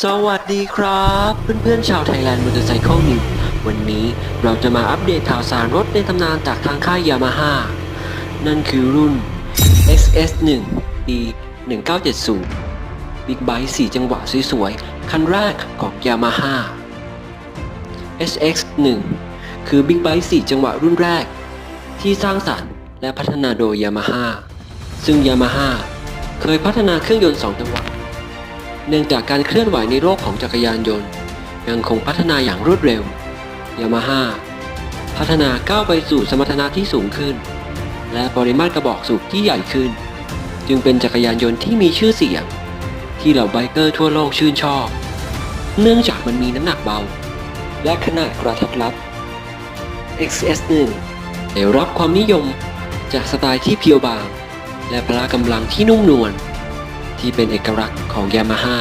สวัสดีครับ เพื่อนๆชาวไทยแลนด์มอเตอร์ไซค์นิววันนี้เราจะมาอัปเดตข่าวสารรถในตำนานจากทางค่ายยามาฮ่านั่นคือรุ่น XS1 ปี1970บิ๊กไบค์4จังหวะสวยๆ คันแรกของยามาฮ่า SX1 คือบิ๊กไบค์4จังหวะรุ่นแรก ที่สร้างสรรค์และพัฒนาโดยยามาฮ่าซึ่งยามาฮ่าเคยพัฒนาเครื่องยนต์ 2 จังหวะ เนื่องจากการเคลื่อนไหวในโลกของจักรยานยนต์ ยังคงพัฒนาอย่างรวดเร็วยามาฮ่าพัฒนาก้าวไปสู่สมรรถนะที่สูงขึ้น และปริมาตรกระบอกสูบที่ใหญ่ขึ้น จึงเป็นจักรยานยนต์ที่มีชื่อเสียง ที่เหล่าไบเกอร์ทั่วโลกชื่นชอบ เนื่องจากมันมีน้ำหนักเบา และขนาดกระทัดรัด XS1 ได้รับความนิยมจากสไตล์ที่เพียวบาง และพละกำลังที่นุ่มนวล ที่เป็นเอกลักษณ์ของยามาฮ่า